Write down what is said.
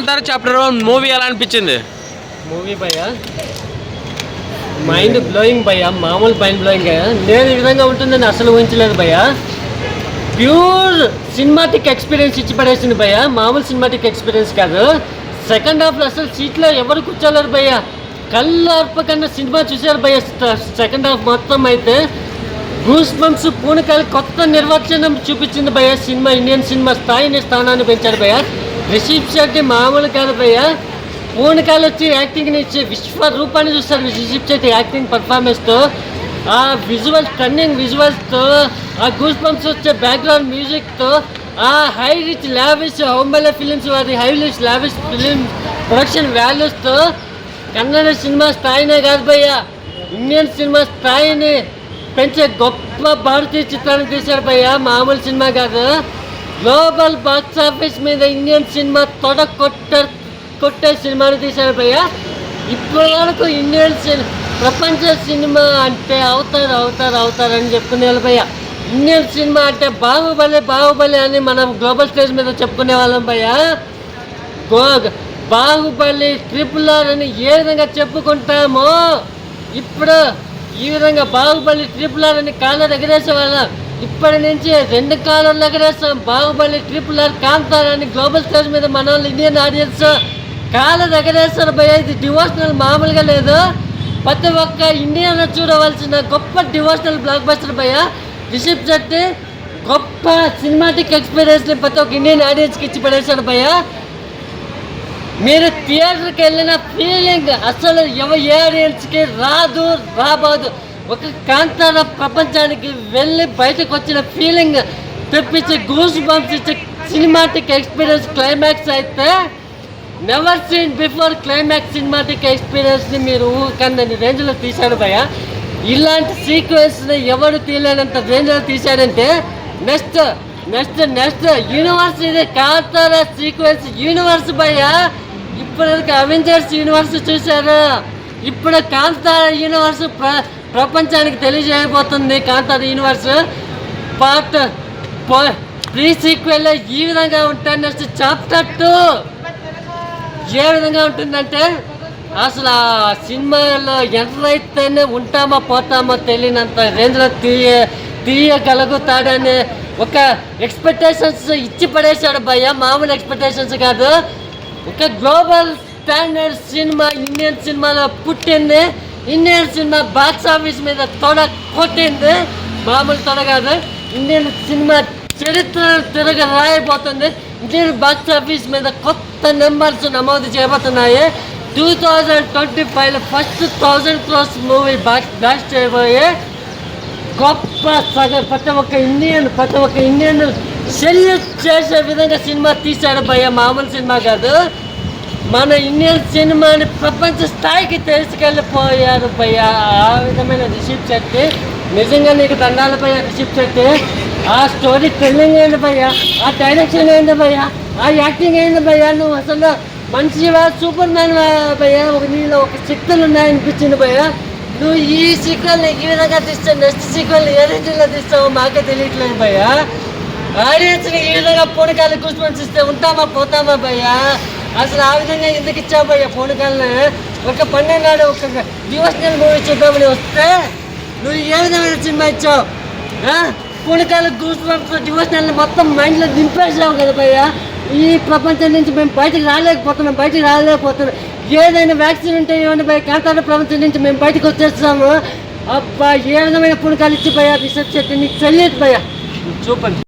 Kantara chapter one movie ఎలా అనిపించింది? Movie భయ్యా మైండ్ బ్లోయింగ్ భయ్యా మామూలు మైండ్ బ్లోయింగ్ నేను ఈ విధంగా ఉంటుందని అసలు ఊహించలేదు భయ్యా ప్యూర్ సినిమాటిక్ ఎక్స్పీరియన్స్ ఇచ్చి పడేసింది భయ్యా మామూలు సినిమాటిక్ ఎక్స్పీరియన్స్ కాదు. సెకండ్ హాఫ్లో అసలు సీట్లో ఎవరు కూర్చోలేరు భయ్య కళ్ళు అర్పకన్నా సినిమా చూశారు భయ్య సెకండ్ హాఫ్ మొత్తం అయితే గూస్ బంప్స్ పూనకాయలు కొత్త నిర్వచనం చూపించింది భయ్య సినిమా ఇండియన్ సినిమా స్థాయిని స్థానాన్ని పెంచాడు భయ్య రిషబ్ శెట్టి మామూలు కాదు భయ్య. పూనకాలు వచ్చి యాక్టింగ్ని ఇచ్చే విశ్వరూపాన్ని చూస్తారు రిషబ్ శెట్టి యాక్టింగ్ పర్ఫార్మెన్స్తో. ఆ విజువల్ టర్నింగ్ విజువల్స్తో ఆ గూస్ బంప్స్ వచ్చే బ్యాక్గ్రౌండ్ మ్యూజిక్తో ఆ high rich lavish Hombale films వారి high rich lavish film production వాల్యూస్తో Kannada cinema స్థాయినే కాదు భయ్య. ఇండియన్ సినిమా స్థాయిని పెంచే గొప్ప భారతీయ చిత్రాన్ని తీశారు భయ్య. మామూలు సినిమా కాదు. గ్లోబల్ బాక్స్ ఆఫీస్ మీద ఇండియన్ సినిమా తొడ కొట్ట కొట్టే సినిమాని తీశారు భయ్య. ఇప్పటి వరకు ఇండియన్ సినిమా ప్రపంచ సినిమా అంటే అవుతారు అవుతారు అవుతారు అని చెప్పుకునే భయ్య. ఇండియన్ సినిమా అంటే బాహుబలి బాహుబలి అని మనం గ్లోబల్ స్టేజ్ మీద చెప్పుకునే వాళ్ళం భయ్య బాహుబలి ట్రిపుల్ ఆర్ అని ఏ విధంగా చెప్పుకుంటామో ఇప్పుడు ఈ విధంగా బాహుబలి ట్రిపుల్ ఆర్ అని కాళ్ళ దగ్గరేసే వాళ్ళం ఇప్పటి నుంచి రెండు కాలంలో కూడా బాహుబలి ట్రిపుల్ ఆర్ కాంతార్ అని గ్లోబల్ స్టేజ్ మీద మన ఇండియన్ ఆడియన్స్ కాల ఎగరేస్తారు భయ ఇది డివోషనల్ మామూలుగా లేదు. ప్రతి ఒక్క ఇండియన్ చూడవలసిన గొప్ప డివోషనల్ బ్లాక్ బస్టర్ భయ రిషబ్ శెట్టి గొప్ప సినిమాటిక్ ఎక్స్పీరియన్స్ని ప్రతి ఒక్క ఇండియన్ ఆడియన్స్కి ఇచ్చి పడేశాడు భయ మీరు థియేటర్కి వెళ్ళిన ఫీలింగ్ అసలు ఎవ ఏ ఆడియన్స్కి రాదు రాబోదు. ఒక కాంతార ప్రపంచానికి వెళ్ళి బయటకు వచ్చిన ఫీలింగ్ తెప్పించే గూస్ బంప్స్ ఇచ్చే సినిమాటిక్ ఎక్స్పీరియన్స్ క్లైమాక్స్ అయితే never seen before climax cinematic ఎక్స్పీరియన్స్ని మీరు ఊకందని రేంజ్లో తీశాడు భయ ఇలాంటి సీక్వెన్స్ని ఎవరు తీయలేనంత రేంజ్లో తీశాడంటే నెక్స్ట్ నెక్స్ట్ నెక్స్ట్ యూనివర్స్ ఇది కాంతార సీక్వెన్స్ యూనివర్స్ భయ ఇప్పటివరకు అవెంజర్స్ యూనివర్స్ చూశారు? ఇప్పుడు కాంతార యూనివర్స్ ప్ర ప్రపంచానికి తెలియజేయబోతుంది Kantara universe. Part pre sequel ఈ విధంగా ఉంటాయి నెక్స్ట్ చాప్టర్ టూ. ఏ విధంగా ఉంటుందంటే అసలు ఆ సినిమాలో ఎంతైతేనే ఉంటామో పోతామో తెలియనంత రేంజ్లో తీయ తీయగలుగుతాడనే ఒక ఎక్స్పెక్టేషన్స్ ఇచ్చి పడేశాడు భయ్య. మామూలు ఎక్స్పెక్టేషన్స్ కాదు. ఒక గ్లోబల్ స్టాండర్డ్ సినిమా ఇండియన్ సినిమాలో పుట్టింది ఇండియన్ సినిమా బాక్స్ ఆఫీస్ మీద తొడ కొట్టింది. మామూలు తొడ కాదు. ఇండియన్ సినిమా చరిత్ర తిరగ రాయబోతుంది. ఇండియన్ బాక్స్ ఆఫీస్ మీద కొత్త నెంబర్స్ నమోదు చేయబోతున్నాయి. Two thousand twenty five first thousand crores movie box blast చేయబోయే గొప్ప సగ ప్రతి ఒక్క ఇండియన్ ప్రతి ఒక్క ఇండియన్ సెల్యూట్ చేసే విధంగా సినిమా తీశాడు భయ్య మామూలు సినిమా కాదు. మన ఇండియన్ సినిమాని ప్రపంచ స్థాయికి తీసుకెళ్ళిపోయారు భయ్య. ఆ విధమైన రిషిప్ శెట్టి. నిజంగా నీకు దండాలు భయ్య రిషిప్ శెట్టి. ఆ స్టోరీ టెల్లింగ్ ఏంది భయ్య? ఆ డైరెక్షన్ ఏంది భయ్య? ఆ యాక్టింగ్ ఏంది భయ్య? నువ్వు అసలు మంచివా సూపర్ మ్యాన్ భయ్య? ఒక నీలో ఒక శక్తులు ఉన్నాయనిపించింది భయ్య. నువ్వు ఈ సీక్వెల్ ఈ విధంగా తీస్తావు నెక్స్ట్ సీక్వెల్ ఏ రీతిలో తీస్తావో మాకే తెలియట్లేదు భయ్య. ఆడియన్స్ని ఈ విధంగా పూనకాలు కూర్చొని ఇస్తే ఉంటామా పోతామా భయ్యా? అసలు ఆ విధంగా ఎందుకు ఇచ్చావు ఫోన్ పూనకాలని ఒక పన్నెండు ఒక డివోషనల్ మూవీ చూద్దామని వస్తే నువ్వు ఏ విధమైన సినిమా ఇచ్చావు? ఆ? పూనకాలు గూస్ డివోషనల్ మొత్తం మైండ్లో దింపేసావు కదా భయ్యా. ఈ ప్రపంచం నుంచి మేము బయటకు రాలేకపోతున్నాం బయటకు రాలేకపోతున్నాం. ఏదైనా వ్యాక్సిన్ ఉంటే ఏమైనా భయ కాంతాల ప్రపంచం నుంచి మేము బయటకు వచ్చేస్తాము. అబ్బా ఏ విధమైన పూనకాలు ఇచ్చి రీసెర్చ్ రిసెప్షన్ నీకు తెలియదు భయ్యా. చూపండి.